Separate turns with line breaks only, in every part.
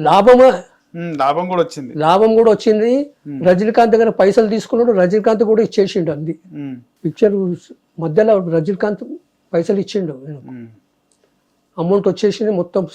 లాభమా?
లాభం కూడా వచ్చింది.
లాభం కూడా వచ్చింది. రజనీకాంత్ దగ్గర పైసలు తీసుకున్నాడు. రజనీకాంత్ కూడా ఇచ్చేసిండు అంది. పిక్చర్ మధ్యలో రజనీకాంత్ పైసలు ఇచ్చిండు అమౌంట్ వచ్చేసింది మొత్తం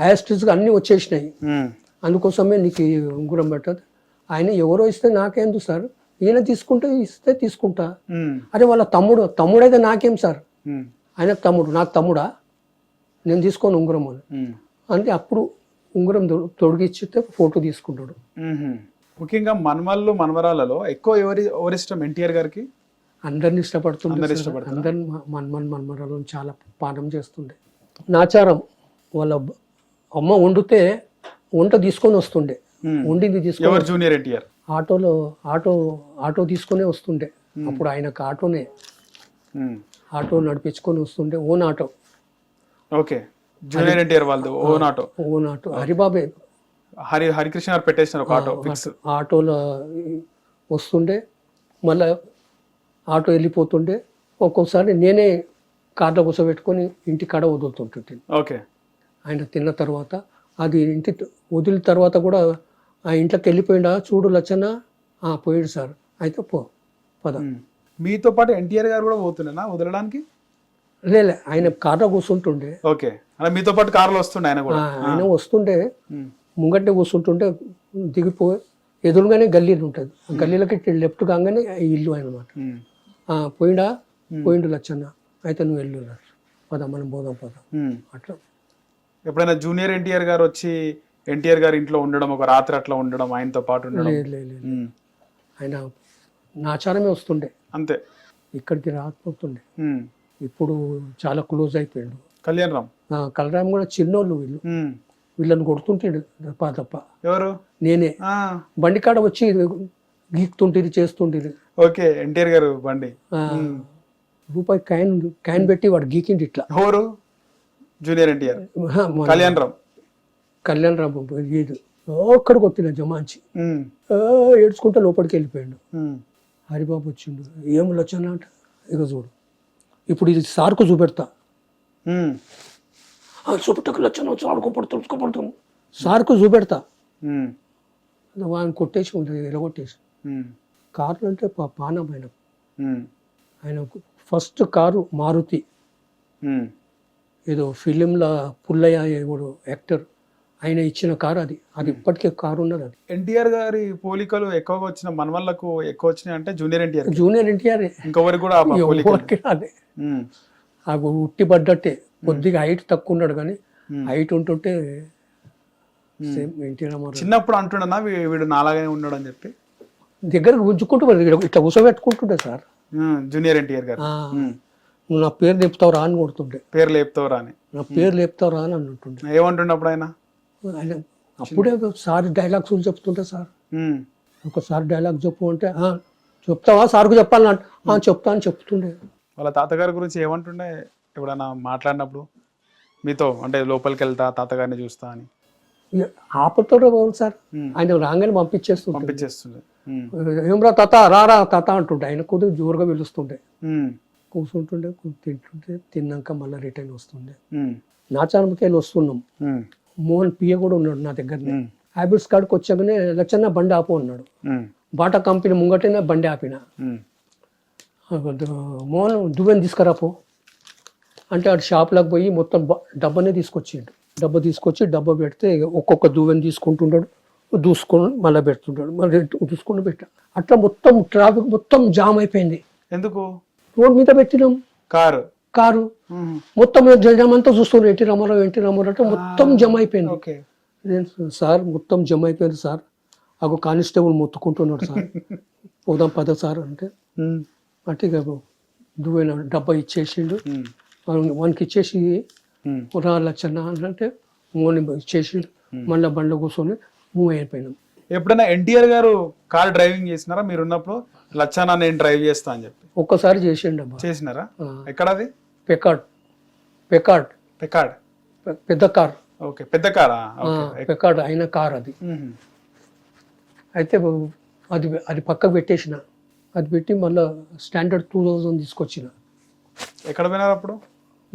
యాస్టిస్గా అన్నీ వచ్చేసినాయి. అందుకోసమే నీకు ఉంగరం పెట్టదు. ఆయన ఎవరో ఇస్తే నాకేందు సార్? ఈయన తీసుకుంటే ఇస్తే తీసుకుంటా. అరే వాళ్ళ తమ్ముడు తమ్ముడైతే నాకేం సార్? ఆయన తమ్ముడు నాకు తమ్ముడా? నేను తీసుకోను ఉంగరం అని. అంటే అప్పుడు ఉంగరం తొడిగిచ్చితే ఫోటో తీసుకుంటాడు.
ముఖ్యంగా మనమల్లు మనవరాలలో ఎక్కువ ఎవరి ఎవరిష్టం ఎన్టీఆర్ గారికి?
అందరిని ఇష్టపడుతుండే? అందరిని మన్మన్ మన్మరాలను చాలా పానం చేస్తుండే. నాచారం వాళ్ళ అమ్మ వండితే వంట తీసుకొని వస్తుండే. వండింది తీసుకొని
జూనియర్ ఎన్టీఆర్.
ఆటోలో ఆటో ఆటో తీసుకునే వస్తుండే. అప్పుడు ఆయనకు ఆటోనే. ఆటో నడిపించుకొని వస్తుండే. Own auto.
Okay. Junior NTR వాళ్ళది ఓన్ ఆటో
ఓన్ ఆటో హరిబాబే.
హరి హరికృష్ణ గారు పెట్టేసినారు ఒక ఆటో ఫిక్స్.
ఆటోలో వస్తుండే మళ్ళా ఆటో వెళ్ళిపోతుండే ఒక్కొక్కసారి నేనే కార్లో కూర్చోబెట్టుకొని ఇంటి కాడ వదులుతుంటుంటే.
ఓకే.
ఆయన తిన్న తర్వాత అది ఇంటి వదిలిన తర్వాత కూడా ఆ ఇంట్లోకి వెళ్ళిపోయిండా చూడు లచ్చన్న. "ఆ, పోయాడు సార్. అయితే పో పద.
మీతో పాటు ఎన్టీఆర్ గారు కూడా పోతుండేనా వదలడానికి?
లేలే ఆయన కార్లో కూర్చుంటుండే.
ఓకే. అలా మీతో పాటు కార్లో వస్తుండే ఆయన కూడా.
ఆయన వస్తుండే
ఉమ్,
ముంగట్నే కూర్చుంటుంటే దిగిపోయి ఎదురుగానే గల్లీలు ఉంటుంది. గల్లీలకి లెఫ్ట్ కాగానే ఇల్లు అనమాట పోయిండా? పోయిండు లచ్చన్న. అయితే నువ్వు వెళ్ళు. పద మనం పోదాం పద. అట్లా.
ఎప్పుడైనా జూనియర్ ఎన్టీఆర్ గారు వచ్చి ఎన్టీఆర్ గారి ఇంట్లో ఉండడం ఒక రాత్రి అట్లా ఉండడం ఆయనతో పాటు ఉండడం?
లేదు ఆయన నాచారమే వస్తుండే.
అంతే.
ఇక్కడికి రాకపోతుండే. ఇప్పుడు చాలా క్లోజ్ అయిపోయాడు.
కళ్యాణ్ రామ్
కలరామ్ కూడా చిన్నోళ్ళు వీళ్ళు. వీళ్ళని కొడుతుంటాడు తప్ప తప్ప.
ఎవరు?
నేనే. బండి కాడ వచ్చి గీక్తుంటిది చేస్తుంటిది.
ఓకే ఎన్టీఆర్ గారు బండి.
రూపాయి కాయిన్ కాయిన్ పెట్టి వాడు గీకిండి ఇట్లా.
ఎవరు? Junior NTR. కళ్యాణ్ రామ్
కళ్యాణ్ రామ్ ఇది ఒక్కడికి వచ్చిన జమాంచి ఏడ్చుకుంటే లోపలికి వెళ్ళిపోయాడు. హరిబాబు వచ్చిండు. ఏం వచ్చానా అంట? ఇక చూడు. ఇప్పుడు ఇది సార్కు చూపెడతా.
ఉమ్,
ఆ, చూపెట్టకు లచ్చన సార్కు పడుతాం పడుతాం. సార్కు చూపెడతా. వాడిని కొట్టేసి ఉంటుంది ఎలగొట్టేసి. కార్లు అంటే పా- పానం ఆయన. ఆయన ఫస్ట్ కారు మారుతి. ఏదో ఫిలింల పుల్లయ్య ఎవడు యాక్టర్ ఆయన ఇచ్చిన కారు అది. అది ఇప్పటికే కారు ఉన్నది అది.
ఎన్టీఆర్ గారి పోలికలు ఎక్కువగా వచ్చిన మనవళ్ళకు ఎక్కువ వచ్చినాయి అంటే జూనియర్ ఎన్టీఆర్
జూనియర్ ఎన్టీఆర్
ఇంకొకరికి కూడా
అదే ఆ ఉట్టి పడ్డట్టే. కొద్దిగా హైట్ తక్కువ ఉన్నాడు కానీ. హైట్ ఉంటుంటే సేమ్ ఎన్టీ రామారావు
చిన్నప్పుడు అంటున్నా వీడు నాలాగానే ఉన్నాడు అని చెప్పి?
దగ్గర మరి ఇట్లా- కూర్చోబెట్టుకుంటుండే సార్.
జూనియర్ ఎన్టీఆర్ గారు.
నువ్వు నా పేరు చెప్తావు రా అని కొడుతుండే.
పేరు లేపుతావురా అని.
నా పేరు లేపుతావు రా అని అంటుండే
ఏమంటుండే అప్పుడు ఆయన?
అప్పుడే సార్ డైలాగ్స్ చెప్తుంటే సార్. ఒకసారి డైలాగ్ చెప్పు అంటే "ఆ, చెప్తావా? సార్కు చెప్పాలన్న "ఆ, చెప్తా అని చెప్తుండే.
వాళ్ళ తాతగారి గురించి ఏమంటుండే? ఎప్పుడైనా మాట్లాడినప్పుడు? మీతో అంటే లోపలికి వెళ్తా తాతగారిని చూస్తా అని.
ఇక ఆపతో పోను సార్. ఆయన రాగానే పంపించేస్తుంటే
పంపించేస్తుండే.
ఏమ్రా తాత రారా తాత అంటుండే. ఆయన కొద్దిగా జోరుగా పిలుస్తుండే. కూర్చుంటుండే తింటుంటే తిన్నాక మళ్ళీ రిటర్న్ వస్తుండే. నాచారంకి వెళ్ళి వస్తున్నాం. మోహన్ పియ కూడా ఉన్నాడు నా దగ్గరనే. హ్యాబిట్స్ కాడికి వచ్చాకనే లచ్చన్న బండి ఆపు అన్నాడు. బాటా కంపెనీ ముంగటనే బండి ఆపిన. మోహన్ దువ్వెని తీసుకురాపో అంటే అటు షాప్లోకి పోయి మొత్తం డబ్బానే తీసుకొచ్చిండు. డబ్బా తీసుకొచ్చి డబ్బా పెడితే ఒక్కొక్క దువ్వెని తీసుకుంటుంటాడు దూసుకొని మళ్ళీ పెడుతుంటాడు. మళ్ళీ దూసుకొని పెట్టా. అట్లా మొత్తం ట్రాఫిక్ మొత్తం జామ్ అయిపోయింది.
ఎందుకు?
రోడ్ మీద పెట్టినాం.
కారు?
కారు. మొత్తం జనం అంతా చూస్తున్నారు ఎన్టీ రామారావు ఎన్టీ రామారావు అంటే మొత్తం జమ అయిపోయింది. నేను సార్ మొత్తం జమ అయిపోయింది సార్. అగో కానిస్టేబుల్ మొత్తుకుంటున్నాడు సార్. పోదాం పద సార్ అంటే. అంటే ఇక దువ్వెన డబ్బా ఇచ్చేసిండు. వానికి- ఇచ్చేసి రా లచ్చన్న అని అంటే మోని ఇచ్చేసి మళ్ళీ బండ్లో కూర్చొని మూవ్ అయిపోయినాం.
ఎప్పుడైనా ఎన్టీఆర్ గారు కార్ డ్రైవింగ్ చేసినారా? మీరు ఉన్నప్పుడు లచ్చానా నేను డ్రైవ్ చేస్తా అని చెప్పి.
ఒక్కసారి చేసిండు
చేసినారా?
ఆ,
ఎక్కడది?
పెకాడ్. పెకాడ్.
పెకాడ్.
పెద్ద కార్.
ఓకే పెద్ద కారా?
పెకాడ్ అయిన కార్ అది. అయితే అది అది పక్కకు పెట్టేసిన. అది పెట్టి మళ్ళీ స్టాండర్డ్ టూ థౌజండ్ తీసుకొచ్చిన.
ఎక్కడ పోయినారు అప్పుడు?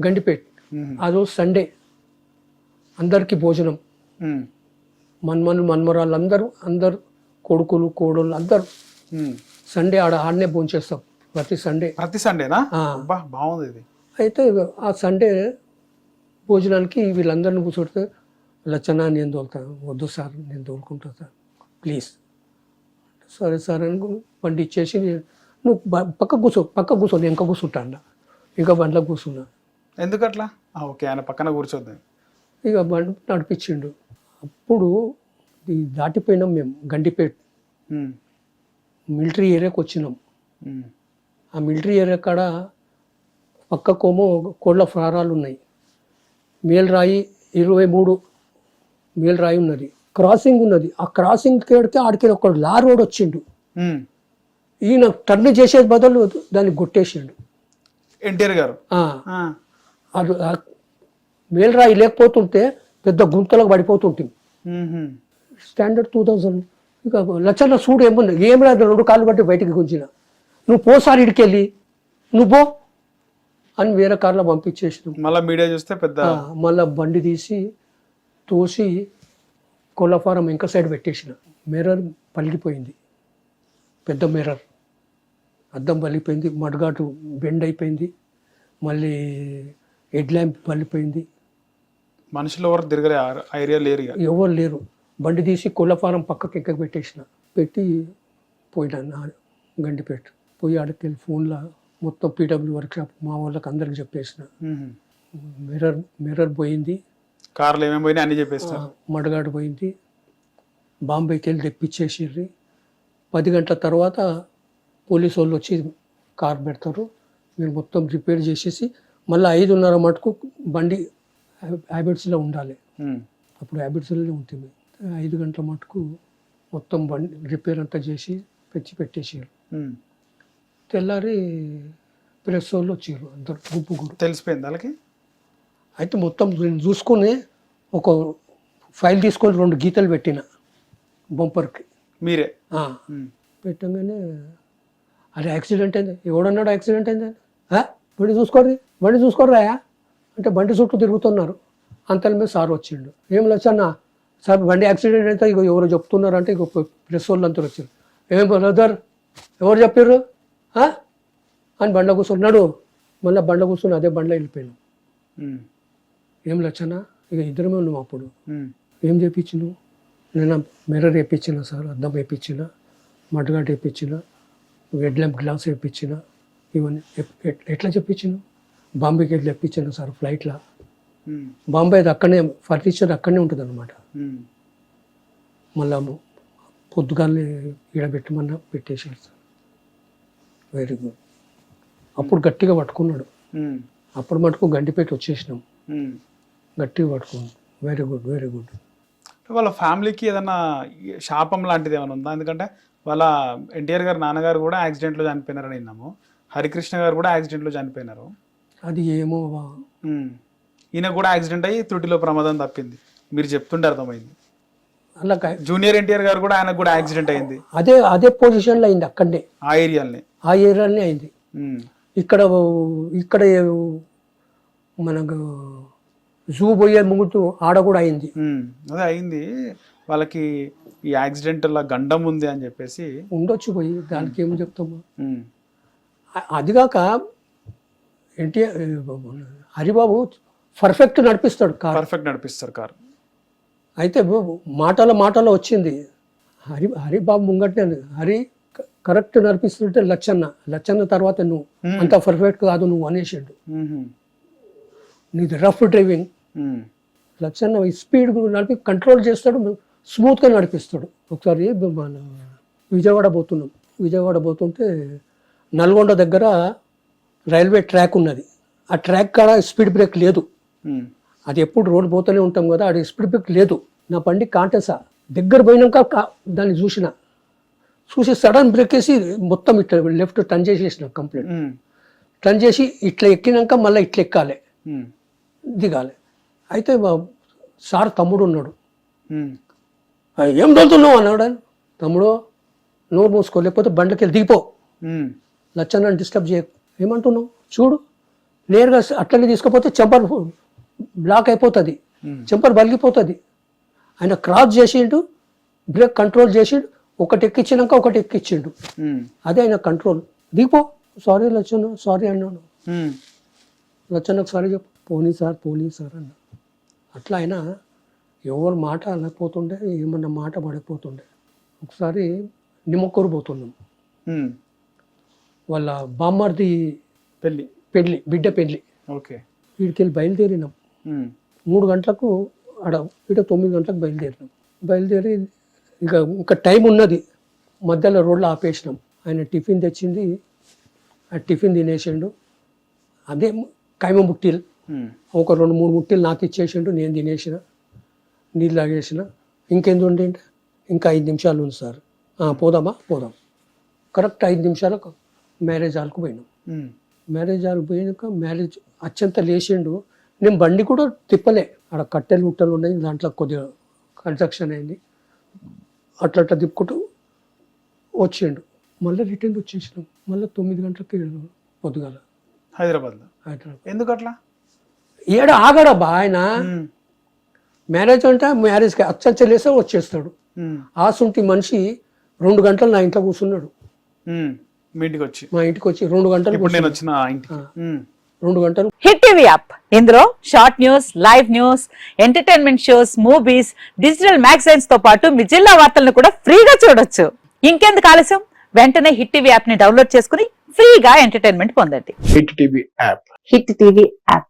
గండిపేట్. ఆ రోజు సండే. అందరికీ భోజనం. మన్మను మన్మరాళ్ళు అందరూ అందరు కొడుకులు కోడళ్ళు అందరూ. సండే ఆడ ఆడనే భోంచేస్తాం. ప్రతి సండే.
ప్రతి సండేనా? బాగుంది ఇది.
అయితే ఆ సండే భోజనానికి వీళ్ళందరిని కూర్చోడితే లచ్చన నేను తోలుతాను వద్దు సార్ నేను తోలుకుంటా సార్. ప్లీజ్. సరే సార్ అని నేను- నువ్వు పక్క కూర్చో పక్క కూర్చో నేను ఇంకా కూర్చుంటా అన్న ఇంకా బండ్లో కూర్చున్నా
ఎందుకు అట్లా ఆ, ఓకే ఆయన పక్కన కూర్చోద్దాం.
ఇక బండి నడిపించిండు. అప్పుడు ఇది దాటిపోయినాం మేము గండిపేట. మిలిటరీ ఏరియాకి వచ్చినాం. ఆ మిలిటరీ ఏరియా కాడ పక్కకోమో కోళ్ళ ఫారాలు ఉన్నాయి మేల్రాయి ఇరవై మూడు మేల్రాయి ఉన్నది. క్రాసింగ్ ఉన్నది. ఆ క్రాసింగ్ కేడితే ఆడికి ఒక లారీ రోడ్ వచ్చిండు. ఈయన టర్న్ చేసేది బదులు దాన్ని కొట్టేసిండు.
ఎన్టీఆర్ గారు.
అది మేల్రాయి లేకపోతుంటే పెద్ద గుంతలకు పడిపోతుంటుంది. Standard two thousand. ఇక లచ్చన్న సూడు ఏముంది? ఏం రాదు? రెండు కాళ్ళు బట్టి బయటికి గుంజిన. నువ్వు పోసారి ఇడికెళ్ళి నువ్వు పో అని వేరే కార్లో పంపించేసినాం
మళ్ళా మీడియా చూస్తే పెద్ద
మళ్ళా బండి తీసి తోసి కోళ్ళఫారం ఇంకా సైడ్ పెట్టేసిన. మిర్రర్ పలిగిపోయింది. పెద్ద మిర్రర్. అద్దం పలిగిపోయింది మడగాటు బెండ్ అయిపోయింది మళ్ళీ హెడ్ ల్యాంప్ పలిపోయింది
మనుషులు ఎవరు తిరగలే ఆ ఏరియా లేరు
ఎవరు లేరు. బండి తీసి కోళ్ళఫారం పక్కకి ఎక్క పెట్టేసిన. పెట్టి పోయినా గండిపేట. పోయి ఆడికి వెళ్ళి ఫోన్లో మొత్తం పీడబ్ల్యూ వర్క్షాప్ మా వాళ్ళకి అందరికి చెప్పేసిన. మిర్రర్ మిర్రర్ పోయింది.
కార్లు ఏమేమి పోయినా అన్ని చెప్పేస్తా
ఆ, మడగాడు పోయింది. బాంబేకి వెళ్ళి తెప్పించేసిర్రి. పది గంటల తర్వాత పోలీసు వాళ్ళు వచ్చి కార్ పెడతారు. మీరు మొత్తం రిపేర్ చేసేసి మళ్ళీ ఐదున్నర మటుకు బండి హ్యాబిట్స్లో ఉండాలి. అప్పుడు హ్యాబిట్స్లోనే ఉంటుంది. ఐదు గంటల మటుకు మొత్తం బండి రిపేర్ అంతా చేసి పెంచి పెట్టేసారు. తెల్లారి ప్రెస్ వాళ్ళు వచ్చారు అందరు గుంపు గురు
తెలిసిపోయింది వాళ్ళకి?
అయితే మొత్తం నేను చూసుకొని ఒక ఫైల్ తీసుకొని రెండు గీతలు పెట్టిన బంపర్కి.
మీరే.
పెట్టంగానే అది యాక్సిడెంట్ అయింది ఎవడన్నాడు యాక్సిడెంట్ అయింది? బండి చూసుకోర్రి బండి చూసుకోర్రా అంటే బండి చుట్టూ తిరుగుతున్నారు. అంతల మీద సార్ వచ్చిండు. ఏం లచ్చన్న? సార్ బండి యాక్సిడెంట్ అయితే ఇక ఎవరు చెప్తున్నారు అంటే ఇక ప్రెస్ వాళ్ళు అంతా వచ్చారు ఏం బ్రదర్ ఎవరు చెప్పారు? అని బండ్ల కూర్చున్నాడు మళ్ళీ బండ్ల కూర్చొని అదే బండ్లో వెళ్ళిపోయాను. ఏం లచ్చన్న? ఇక ఇద్దరమే ఉన్నాం అప్పుడు. ఏం చేయించినావు నేను మిర్రర్ వేయించిన సార్ అద్దం వేయించిన మడ్గాట్ వేయించిన హెడ్ ల్యాంప్ గ్లాస్ వేయించిన ఇవన్నీ ఎట్లా చెప్పించిన బాంబేకి వెళ్ళి తెప్పించాను సార్ ఫ్లైట్లో. బాంబే అది అక్కడనే ఫర్నిచర్ అక్కడనే ఉంటుంది అనమాట. మళ్ళా పొద్దుగానే ఈడబెట్టమన్నా పెట్టేసాడు సార్. వెరీ గుడ్ అప్పుడు గట్టిగా పట్టుకున్నాడు. అప్పుడు మటుకు గండిపేట వచ్చేసినాం. గట్టిగా పట్టుకున్నాం. వెరీ గుడ్ వెరీ గుడ్
వాళ్ళ ఫ్యామిలీకి ఏదన్నా శాపం లాంటిది ఏమైనా ఉందా? ఎందుకంటే వాళ్ళ ఎన్టీఆర్ గారు నాన్నగారు కూడా యాక్సిడెంట్లో చనిపోయినారని విన్నాము. హరికృష్ణ గారు కూడా యాక్సిడెంట్లో చనిపోయినారు.
అది ఏమో.
ఈయన కూడా యాక్సిడెంట్ అయ్యి త్రుటిలో ప్రమాదం తప్పింది. మీరు చెప్తుంటే అర్థమైంది.
అలా
జూనియర్ ఎన్టీఆర్ గారు కూడా ఆయనకు కూడా యాక్సిడెంట్ అయింది.
అదే అదే పొజిషన్లో అయింది అక్కడనే.
ఆ ఏరియాలోనే.
ఆ ఏరియాలోనే అయింది. ఇక్కడ ఇక్కడ మనకు జూ పోయే ముంగుతూ ఆడ కూడా అయింది.
అదే అయింది. వాళ్ళకి ఈ యాక్సిడెంట్ గండం ఉంది అని చెప్పేసి.
ఉండొచ్చు పోయి దానికి ఏం చెప్తాము? అదిగాక ఎన్టీఆర్ హరిబాబు పర్ఫెక్ట్ నడిపిస్తాడు కార్.
పర్ఫెక్ట్ నడిపిస్తారు కార్.
అయితే మాటల మాటలో వచ్చింది. హరి హరిబాబు ముంగట్నే హరి కరెక్ట్ నడిపిస్తుంటే లచ్చన్న లచ్చన్న తర్వాత నువ్వు. అంత పర్ఫెక్ట్ కాదు నువ్వు అనేసిండు. నీది rough driving.
Um,
Lachanna speed నడిపి కంట్రోల్ చేస్తాడు స్మూత్గా నడిపిస్తాడు. ఒకసారి మన విజయవాడ పోతున్నాం. విజయవాడ పోతుంటే నల్గొండ దగ్గర రైల్వే ట్రాక్ ఉన్నది. ఆ ట్రాక్ కాడ స్పీడ్ బ్రేక్ లేదు.
ఉమ్,
అది ఎప్పుడు రోడ్ పోతూనే ఉంటాం కదా అది స్పీడ్ బ్రేక్ లేదు. నా బండి కాంటేసా. దగ్గర పోయినాక కా- దాన్ని చూసిన. చూసి సడన్ బ్రేక్ వేసి మొత్తం ఇట్లా లెఫ్ట్ టర్న్ చేసేసిన కంప్లీట్.
ఉమ్,
టర్న్ చేసి ఇట్లా ఎక్కినాక మళ్ళీ ఇట్లా ఎక్కాలి. దిగాలి. అయితే సార్ తమ్ముడు ఉన్నాడు.
ఉమ్,
"ఆ, ఏం తోలుతున్నావు? అన్నాడు ఆయన. తమ్ముడు నోరు మూసుకో లేకపోతే బండ్లకి వెళ్ళి దిగిపో లచ్చన్న డిస్టర్బ్ చేయ ఏమంటున్నావు? చూడు నేరుగా అట్లనే తీసుకుపోతే చెంపర్ బ్లాక్ అయిపోతుంది. చెంపర్ బలిగిపోతుంది. ఆయన క్రాస్ చేసిండు బ్రేక్ కంట్రోల్ చేసిండు ఒకటి ఎక్కించినాక ఒకటి ఎక్కించిండు
ఉమ్,
అదే ఆయన కంట్రోల్ దిగిపో. సారీ లచ్చన్న సారీ అన్నాను లచ్చన్నకు సారీ చెప్పు. పోనీ సార్ పోనీ సార్ అన్న అట్లా ఆయన ఎవరు మాట అనకపోతుండే ఏమన్నా మాట పడకపోతుండే ఒకసారి నిమ్మకూరు పోతున్నాం. వాళ్ళ బామ్మర్ది
పెళ్ళి.
పెళ్ళి బిడ్డ పెళ్ళి.
ఓకే.
వీడికి వెళ్ళి బయలుదేరినాం మూడు గంటలకు ఆడ ఇట తొమ్మిది గంటలకు బయలుదేరినాం. బయలుదేరి ఇక ఇంకా టైం ఉన్నది. మధ్యలో రోడ్లో ఆపేసినాం. ఆయన టిఫిన్ తెచ్చింది. ఆ టిఫిన్ తినేసిండు. అదే కైమ ముట్టిల్
ఉమ్,
ఒక రెండు మూడు ముట్టిలు నాకు ఇచ్చేసిండు నేను తినేసిన నీళ్ళు తాగేసిన. ఇంకెందు ఉండింటే ఇంకా ఐదు నిమిషాలు ఉంది సార్. "ఆ, పోదామా? పోదాం. కరెక్ట్ ఐదు నిమిషాలకు మ్యారేజ్ హాల్కు పోయినాం. మ్యారేజ్ హాల్ పోయినాక మ్యారేజ్ అత్యంత లేచిండు. నేను బండి కూడా తిప్పలే. ఆడ కట్టెలు ఉట్టలు ఉన్నాయి దాంట్లో కొద్దిగా కన్స్ట్రక్షన్ అయింది. అట్లా అట్లా తిప్పుకుంటూ వచ్చిండు. మళ్ళీ రిటర్న్ వచ్చేసినాం. మళ్ళీ తొమ్మిది గంటలకి పొద్దుగాల.
హైదరాబాద్లో.
హైదరాబాద్.
ఎందుకు అట్లా
ఏడ ఆగడబ్బా ఆయన? మ్యారేజ్ అంటే మ్యారేజ్కి అచ్చలేసే వచ్చేస్తాడు.
ఉమ్,
ఆసుంటి మనిషి రెండు గంటలు నా ఇంట్లో కూర్చున్నాడు.
మీ ఇంటికి వచ్చి
మా ఇంటికి వచ్చి రెండు గంటలు
నేను. వచ్చిన ఇంటికి.
రెండు గంటలు.
Hit TV app. ఇందులో short news live news entertainment shows movies digital మ్యాగజైన్స్తో పాటు మీ జిల్లా వార్తలను కూడా ఫ్రీగా చూడొచ్చు. ఇంకెందుకు ఆలస్యం? వెంటనే హిట్ టీవీ యాప్ని డౌన్లోడ్ చేసుకుని ఫ్రీగా ఎంటర్టైన్మెంట్ పొందండి.
Hit TV app.
Hit TV app.